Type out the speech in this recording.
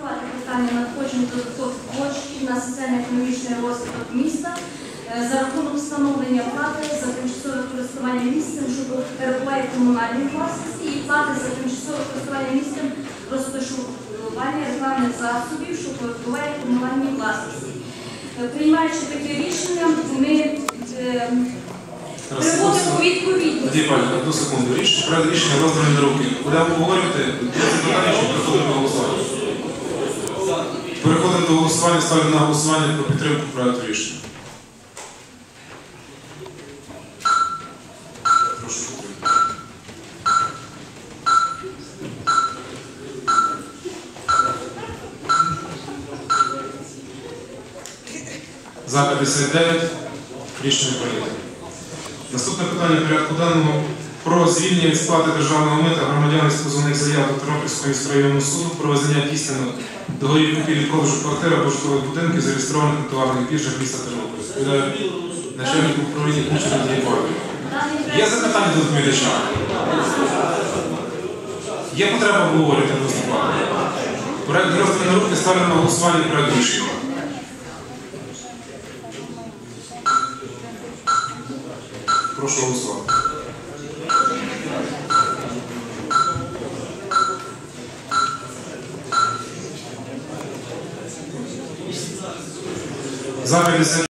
врегулювати питання надходжень додаткових коштів на соціально-економічний розвиток міста е, за рахунок встановлення плати за тимчасове користування місцем, що перебуває комунальній власності, і плати за тимчасове користування місцем розташування рекламних засобів, що перебуває комунальній власності. Е, Приймаючи таке рішення, ми е, приводимо відповідність. Одну секунду. Рішення, проект на руки. Будемо обговорювати. Є запитання, чи переходимо до голосування? Голосування, ставлю на голосування про підтримку проекту рішення. Прошу підтримати. За 59 рішення прийнято. Наступне питання порядку денного про звільнення сплати державного мита громадян з позовних заяв до Тернопільського міськрайонного суду про визнання дійсними договорів купівлі продажу квартир або житлових будинків, зареєстрованих на товарних біржах міста. Відповідає начальник управління Кучера Надії Є запитання до доповідача? Є потреба обговорювати виступати? Проект розданий на руки ставлено на голосування проект рішення. Прошу голосувати. За 50